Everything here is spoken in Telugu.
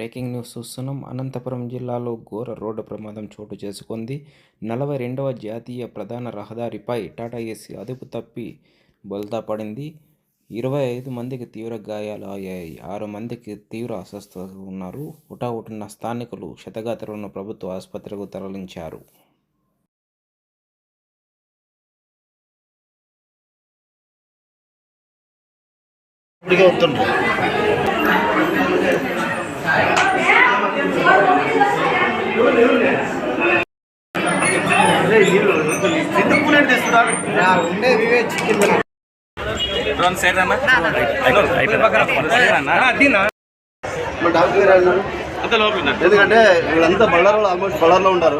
బ్రేకింగ్ న్యూస్ చూస్తున్నాం. అనంతపురం జిల్లాలో ఘోర రోడ్డు ప్రమాదం చోటు చేసుకుంది. నలభై రెండవ జాతీయ ప్రధాన రహదారిపై టాటా ఏసీ అదుపు తప్పి బొల్తా పడింది. ఇరవై ఐదు మందికి తీవ్ర గాయాలు అయ్యాయి. ఆరు మందికి తీవ్ర అస్వస్థతలు ఉన్నారు. హుటాహుటిన స్థానికులు క్షతగాత్రులను ప్రభుత్వ ఆసుపత్రికి తరలించారు. ఇప్పటికే వస్తుండ్రు ఉండే వివే చికెన్ మా డాక్టర్ గారు అన్నారు ఎందుకంటే వీళ్ళంతా బళ్ళార్లో ఆల్మోస్ట్ బళ్ళార్లో ఉంటారు.